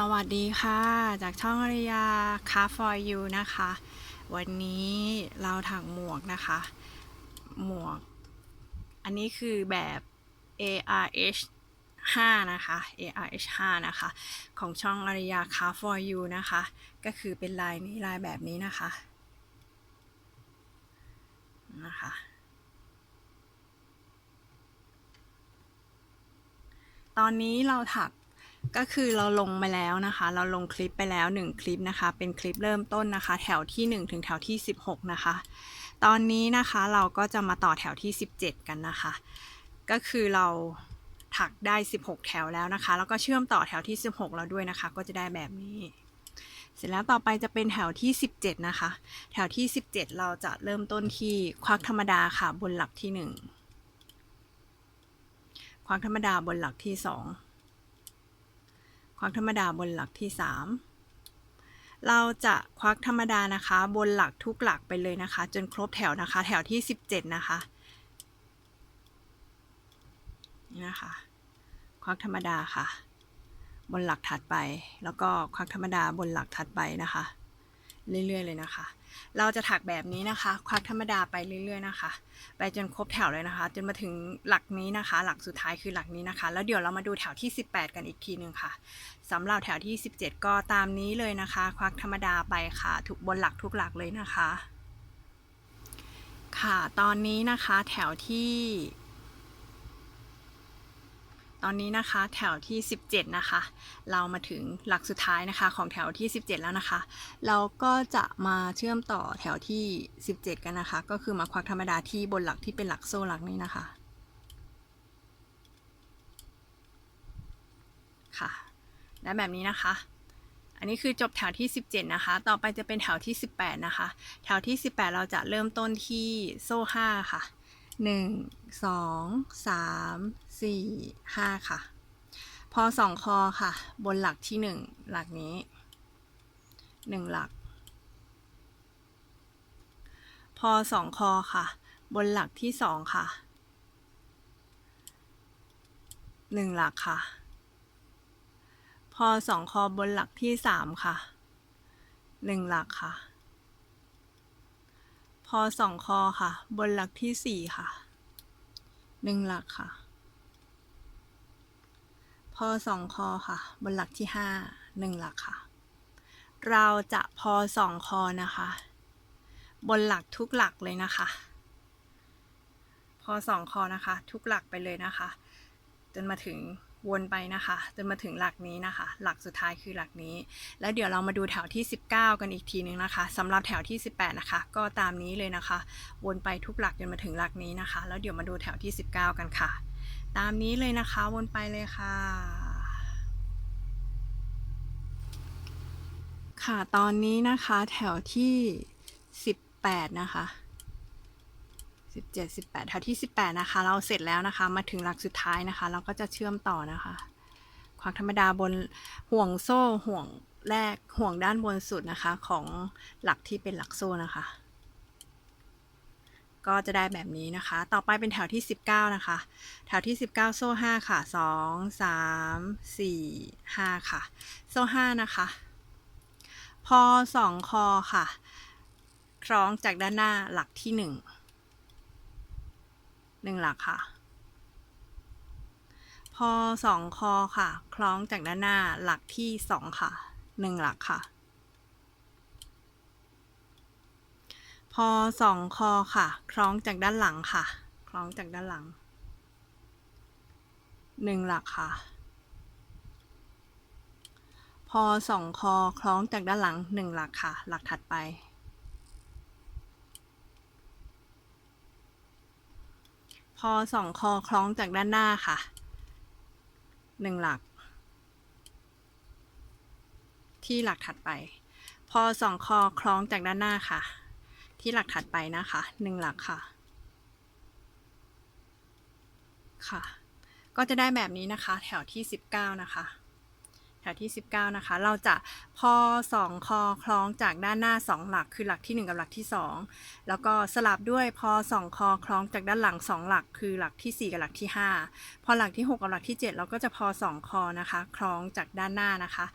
สวัสดีค่ะ จากช่องอริยา Car for you นะคะ วันนี้เราถักหมวกนะคะ หมวก อันนี้คือแบบ ARH 5 นะคะ ARH 5 นะคะ ของช่องอริยา Car for you นะคะ ก็คือเป็นลายนี้ลายแบบนี้นะคะ นะคะตอนนี้เราถัก ก็คือเราลงมาแล้วนะคะ เราลงคลิปไปแล้ว 1 คลิปนะคะ เป็นคลิปเริ่มต้นนะคะ แถวที่ 1 ถึงแถวที่ 16 นะคะ ตอนนี้นะคะเราก็จะมาต่อแถวที่ 17 กันนะคะ ก็คือเราถักได้ 16 แถวแล้วนะคะ แล้วก็เชื่อมต่อแถวที่ 16 แล้วด้วยนะคะ ก็จะได้แบบนี้ เสร็จแล้วต่อไปจะเป็นแถวที่ 17 นะคะ แถวที่ 17 เราจะเริ่มต้นที่ควักธรรมดาค่ะบนหลักที่ 1 ควักธรรมดาบนหลักที่ 2 วักธรรมดาบนหลักที่ 3 เราจะควักธรรมดานะคะ บนหลักทุกหลักไปเลยนะคะ จนครบแถวนะคะ แถวที่ 17 นะคะนี่นะคะควักธรรมดาค่ะ บนหลักถัดไป แล้วก็ควักธรรมดาบนหลักถัดไปนะคะ เรื่อยๆเลยนะคะ เราจะถักแบบนี้นะคะ ควักธรรมดาไปเรื่อย ๆนะคะ ไปจนครบแถวเลยนะคะ จนมาถึงหลักนี้นะคะ หลักสุดท้ายคือหลักนี้นะคะ แล้วเดี๋ยวเรามาดูแถวที่ 18 กันอีกทีหนึ่งค่ะสำหรับแถวที่ 17 ก็ตามนี้เลยนะคะ ควักธรรมดาไปค่ะทุกบนหลักทุกหลักเลยนะคะ ค่ะ ตอนนี้นะคะแถวที่ ตอนนี้นะคะแถวที่ 17 นะคะ เรามาถึงหลักสุดท้ายนะคะของแถวที่ 17 แล้วนะคะ เราก็จะมาเชื่อมต่อแถวที่ 17 กันนะคะ ก็คือมาควักธรรมดาที่บนหลักที่เป็นหลักโซ่หลักนี้นะคะค่ะและแบบนี้นะคะ อันนี้คือจบแถวที่ 17 นะคะ ต่อไปจะเป็นแถวที่ 18 นะคะ แถวที่ 18 เราจะเริ่มต้นที่โซ่ 5 ค่ะ 1 2 3 4 5ค่ะ พอสองคอค่ะ บนหลักที่1หลักนี้1หลัก พอสองคอค่ะ บนหลักที่2ค่ะ1หลักค่ะ พอสองคอบนหลักที่3ค่ะ1หลักค่ะ พอสองคอค่ะ บนหลักที่4ค่ะ1หลักค่ะ พอสองคอค่ะ บนหลักที่5 1หลักค่ะ เราจะพอสองคอนะคะ บนหลักทุกหลักเลยนะคะ พอสองคอนะคะ ทุกหลักไปเลยนะคะ จนมาถึง วนไปนะคะจนมาถึงหลักนี้นะคะ หลักสุดท้ายคือหลักนี้ แล้วเดี๋ยวเรามาดูแถวที่ 19 กันอีกทีนึงนะคะสำหรับแถวที่ 18 นะคะ ก็ตามนี้เลยนะคะ วนไปทุกหลักจนมาถึงหลักนี้นะคะ แล้วเดี๋ยวมาดูแถวที่ 19 กันค่ะ ตามนี้เลยนะคะวนไปเลยค่ะค่ะตอนนี้นะคะแถวที่ 18 นะคะ 17 18แถวที่18นะคะ เราเสร็จแล้วนะคะ มาถึงหลักสุดท้ายนะคะ เราก็จะเชื่อมต่อนะคะควักธรรมดาบนห่วงโซ่ห่วงแรกห่วงด้านบนสุดนะคะ ของหลักที่เป็นหลักโซ่นะคะ ก็จะได้แบบนี้นะคะ ต่อไปเป็นแถวที่ 19 นะคะ แถวที่ 19 โซ่ 5 ค่ะ 2 3 4 5 ค่ะ โซ่ 5 นะคะ พอ 2 คอค่ะ คล้องจากด้านหน้าหลักที่ 1 หนึ่งหลักค่ะ พอสองคอค่ะ คล้องจากด้านหน้าหลักที่สองค่ะหนึ่งหลักค่ะ พอสองคอค่ะ คล้องจากด้านหลังค่ะ คล้องจากด้านหลังหนึ่งหลักค่ะ พอสองคอคล้องจากด้านหลังหนึ่งหลักค่ะ หลักถัดไป พอสองคอคล้องจากด้านหน้าค่ะหนึ่งหลัก ที่หลักถัดไป พอสองคอคล้องจากด้านหน้าค่ะ ที่หลักถัดไปนะคะหนึ่งหลักค่ะ ค่ะ ก็จะได้แบบนี้นะคะ แถวที่สิบเก้านะคะ แถวที่ 19 นะคะ เราจะพอสองคอคล้องจากด้านหน้า 2 หลักคือหลักที่ 1 กับหลักที่ 2 แล้วก็สลับด้วยพอสองคอคล้องจากด้านหลัง 2 หลักคือหลักที่ 4 กับหลักที่ 5 พอหลักที่ 6 กับหลักที่ 7 เราก็จะพอสองคอนะคะ คล้องจากด้านหน้านะคะ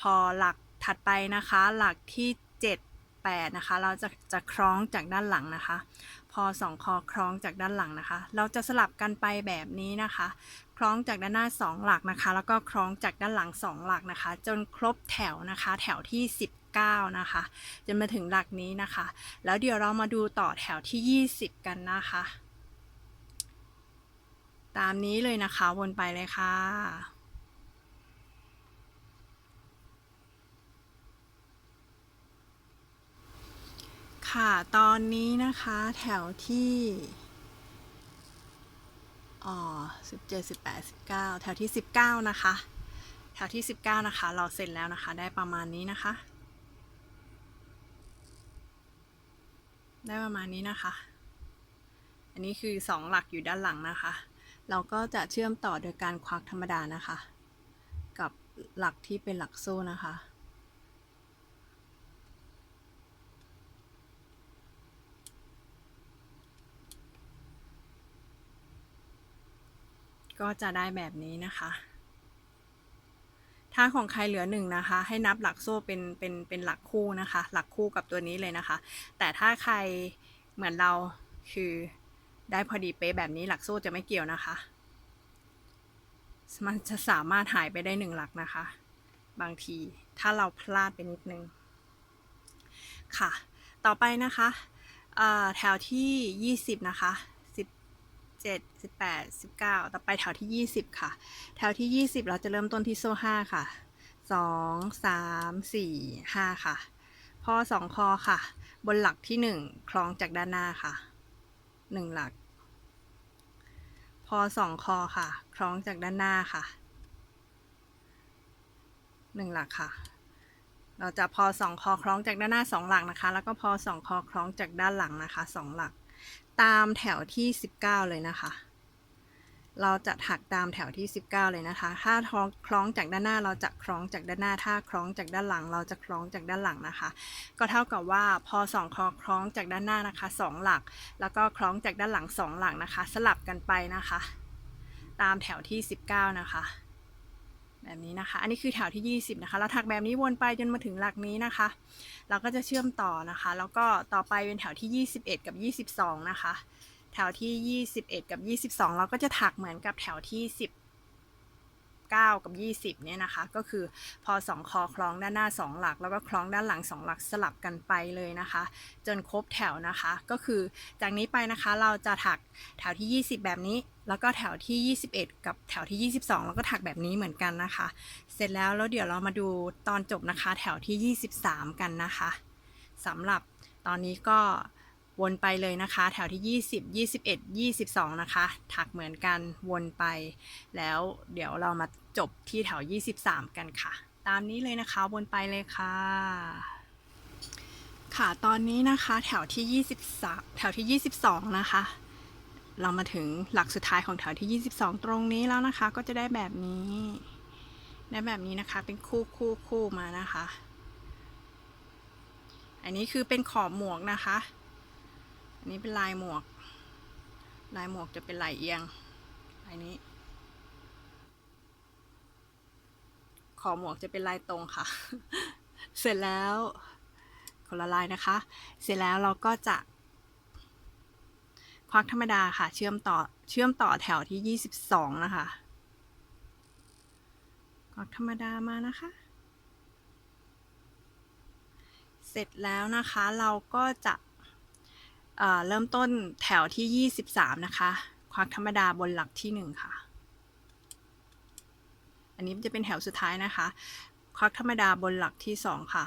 พอหลักถัดไปนะคะ หลักที่ 7 8นะคะเราจะจะคล้องจากด้านหลังนะคะ พอสองคอคล้องจากด้านหลังนะคะ เราจะสลับกันไปแบบนี้นะคะ คล้องจากด้านหน้า 2 หลักนะคะ แล้วก็คล้องจากด้านหลัง 2 หลักนะคะ จนครบแถวนะคะ แถวที่ 19 นะคะ จนมาถึงหลักนี้นะคะ แล้วเดี๋ยวเรามาดูต่อแถวที่ 20 กันนะคะ ตามนี้เลยนะคะวนไปเลยค่ะค่ะ ตอนนี้นะคะแถวที่ อ๋อสิบเจ็ดสิบแปดสิบเก้าแถวที่สิบเก้านะคะ แถวที่สิบเก้านะคะ เราเสร็จแล้วนะคะ ได้ประมาณนี้นะคะ ได้ประมาณนี้นะคะ อันนี้คือสองหลักอยู่ด้านหลังนะคะ เราก็จะเชื่อมต่อโดยการควักธรรมดานะคะ กับหลักที่เป็นหลักโซ่นะคะ ก็จะได้แบบนี้นะคะ ถ้าของใครเหลือหนึ่งนะคะ ให้นับหลักโซ่เป็นเป็นเป็นหลักคู่นะคะ หลักคู่กับตัวนี้เลยนะคะ แต่ถ้าใครเหมือนเราคือได้พอดีเป๊ะแบบนี้หลักโซ่จะไม่เกี่ยวนะคะ มันจะสามารถหายไปได้หนึ่งหลักนะคะ บางทีถ้าเราพลาดไปนิดนึง ค่ะ ต่อไปนะคะแถวที่ 20 นะคะ 17 18 19ต่อไปแถวที่20ค่ะ แถวที่20เราจะเริ่มต้นที่โซ่5ค่ะ2 3 4 5ค่ะ พอ2คอค่ะ บนหลักที่1คล้องจากด้านหน้าค่ะ1หลัก พอ2คอค่ะ คล้องจากด้านหน้าค่ะ1หลักค่ะ เราจะพอ2คอคล้องจากด้านหน้า2หลักนะคะ แล้วก็พอ2คอคล้องจากด้านหลังนะคะ2หลัก ตามแถวที่ 19 เลยนะคะ เราจะถักตามแถวที่ 19 เลยนะคะ ถ้าคล้องจากด้านหน้าเราจะคล้องจากด้านหน้า ถ้าคล้องจากด้านหลัง เราจะคล้องจากด้านหลังนะคะ ก็เท่ากับว่าพอ2คอคล้องจากด้านหน้านะคะ 2 หลัก แล้วก็คล้องจากด้านหลัง 2 หลักนะคะ สลับกันไปนะคะ ตามแถวที่ 19 นะคะ แบบนี้นะคะ อันนี้คือแถวที่ 20 นะคะ เราถักแบบนี้วนไปจนมาถึงหลักนี้นะคะ เราก็จะเชื่อมต่อนะคะ แล้วก็ต่อไปเป็นแถวที่ 21 กับ 22 นะคะ แถวที่ 21 กับ 22 เราก็จะถักเหมือนกับแถวที่ 9 กับ 20 เนี่ยนะคะ ก็คือพอ 2 คอคล้องด้านหน้า 2 หลัก แล้วก็คล้องด้านหลัง 2 หลักสลับกันไปเลยนะคะ จนครบแถวนะคะ ก็คือจากนี้ไปนะคะเราจะถักแถวที่ 20 แบบนี้ แล้วก็แถวที่ 21 กับแถวที่ 22 แล้วก็ถักแบบนี้เหมือนกันนะคะ เสร็จแล้วแล้วเดี๋ยวเรามาดูตอนจบนะคะ แถวที่ 23 กันนะคะสำหรับตอนนี้ก็ วนไปเลยนะคะ แถวที่ 20 21 22 นะคะ ถักเหมือนกันวนไป แล้วเดี๋ยวเรามาจบที่แถว 23 กันค่ะ ตามนี้เลยนะคะวนไปเลยค่ะ ค่ะตอนนี้นะคะแถวที่ 23 แถวที่ 22 นะคะ เรามาถึงหลักสุดท้ายของแถวที่ 22 ตรงนี้แล้วนะคะก็จะได้แบบนี้ได้แบบนี้นะคะเป็นคู่คู่คู่มานะคะ อันนี้คือเป็นขอบหมวกนะคะ นี้เป็นลายหมวก ลายหมวกจะเป็นลายเอียงลายนี้ ขอหมวกจะเป็นลายตรงค่ะ เสร็จแล้วคนละลายนะคะ เสร็จแล้วเราก็จะ ควักธรรมดาค่ะ เชื่อมต่อเชื่อมต่อแถวที่ 22 นะคะ ควักธรรมดามานะคะ เสร็จแล้วนะคะเราก็จะ เริ่มต้นแถวที่ 23 นะคะ ควักธรรมดาบนหลักที่ 1 ค่ะ อันนี้จะเป็นแถวสุดท้ายนะคะ ควักธรรมดาบนหลักที่ 2 ค่ะ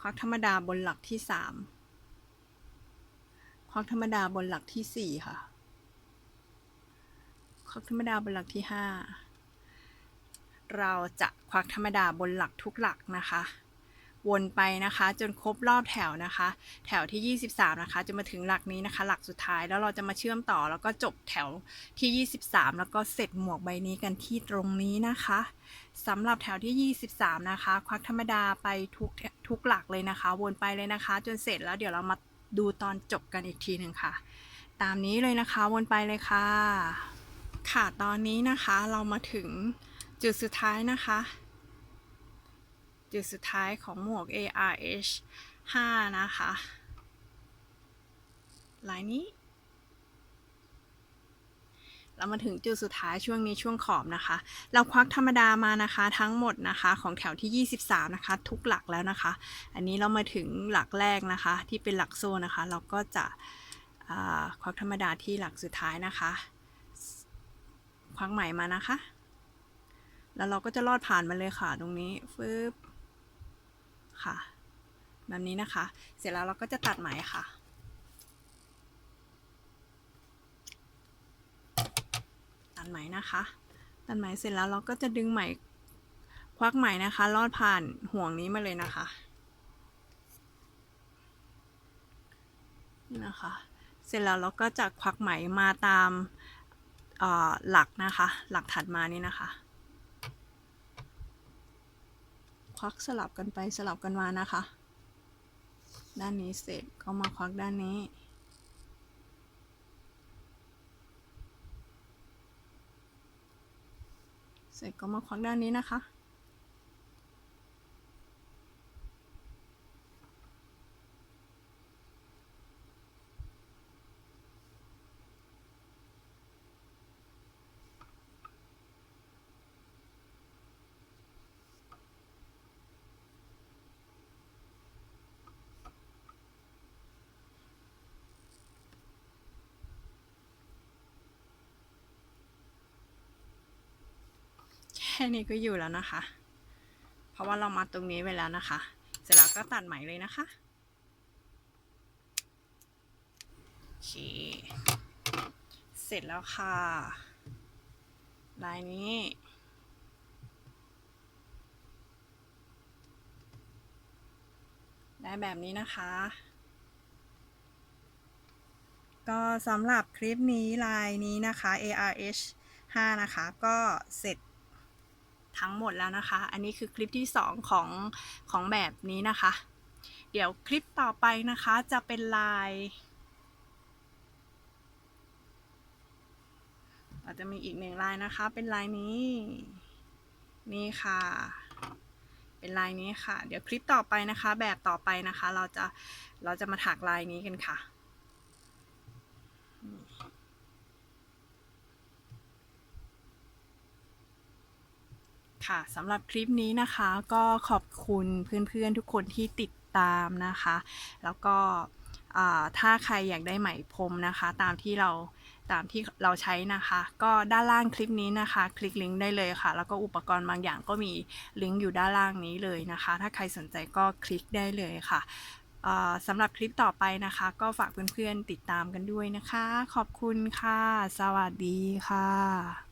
ควักธรรมดาบนหลักที่ 3 ควักธรรมดาบนหลักที่ 4 ค่ะ ควักธรรมดาบนหลักที่ 5 เราจะควักธรรมดาบนหลักทุกหลักนะคะ วนไปนะคะ จนครบรอบแถวนะคะ แถวที่ 23 นะคะจะมาถึงหลักนี้นะคะ หลักสุดท้ายแล้วเราจะมาเชื่อมต่อแล้วก็จบแถวที่ 23 แล้วก็เสร็จหมวกใบนี้กันที่ตรงนี้นะคะสำหรับแถวที่ 23 นะคะ ควักธรรมดาไปทุกทุกหลักเลยนะคะ วนไปเลยนะคะ จนเสร็จแล้วเดี๋ยวเรามาดูตอนจบกันอีกทีหนึ่งค่ะ ตามนี้เลยนะคะวนไปเลยค่ะ ค่ะตอนนี้นะคะเรามาถึงจุดสุดท้ายนะคะ จุดสุดท้ายของหมวก ARH 5 นะคะ ลายนี้ เรามาถึงจุดสุดท้ายช่วงนี้ช่วงขอบนะคะ เราควักธรรมดามานะคะ ทั้งหมดนะคะของแถวที่ 23 นะคะ ทุกหลักแล้วนะคะ อันนี้เรามาถึงหลักแรกนะคะ ที่เป็นหลักโซ่นะคะ เราก็จะควักธรรมดาที่หลักสุดท้ายนะคะ ควักใหม่มานะคะ แล้วเราก็จะลอดผ่านมาเลยค่ะตรงนี้ฟึบ ค่ะ แบบนี้นะคะ เสร็จแล้วเราก็จะตัดไหมค่ะ ตัดไหมนะคะ ตัดไหมเสร็จแล้วเราก็จะดึงไหมควักไหมนะคะ ลอดผ่านห่วงนี้มาเลยนะคะนี่นะคะ เสร็จแล้วเราก็จะควักไหมมาตามหลักนะคะ หลักถัดมานี่นะคะ ควักสลับกันไปสลับกันมานะคะ ด้านนี้เสร็จก็มาควักด้านนี้เสร็จก็มาควักด้านนี้นะคะ แค่นี้ก็อยู่แล้วนะคะ เพราะว่าเรามาตรงนี้ไว้แล้วนะคะ เสร็จแล้วก็ตัดไหมเลยนะคะโอเคเสร็จแล้วค่ะ ลายนี้ได้แบบนี้นะคะ ก็สำหรับคลิปนี้ลายนี้นะคะ ARH 5 นะคะ ก็เสร็จ ทั้งหมดแล้วนะคะ อันนี้คือคลิปที่ 2 ของของแบบนี้นะคะ เดี๋ยวคลิปต่อไปนะคะจะเป็นลายเราจะมีอีกหนึ่งลายนะคะ เป็นลายนี้ นี่ค่ะ เป็นลายนี้ค่ะ เดี๋ยวคลิปต่อไปนะคะ แบบต่อไปนะคะ เราจะเราจะมาถักลายนี้กันค่ะ ค่ะสำหรับคลิปนี้นะคะก็ขอบคุณเพื่อนๆทุกคนที่ติดตามนะคะ แล้วก็ถ้าใครอยากได้ไหมพรมนะคะ ตามที่เราตามที่เราใช้นะคะ ก็ด้านล่างคลิปนี้นะคะ คลิกลิงก์ได้เลยค่ะ แล้วก็อุปกรณ์บางอย่างก็มีลิงก์อยู่ด้านล่างนี้เลยนะคะ ถ้าใครสนใจก็คลิกได้เลยค่ะสำหรับคลิปต่อไปนะคะ ก็ฝากเพื่อนๆติดตามกันด้วยนะคะ ขอบคุณค่ะ สวัสดีค่ะ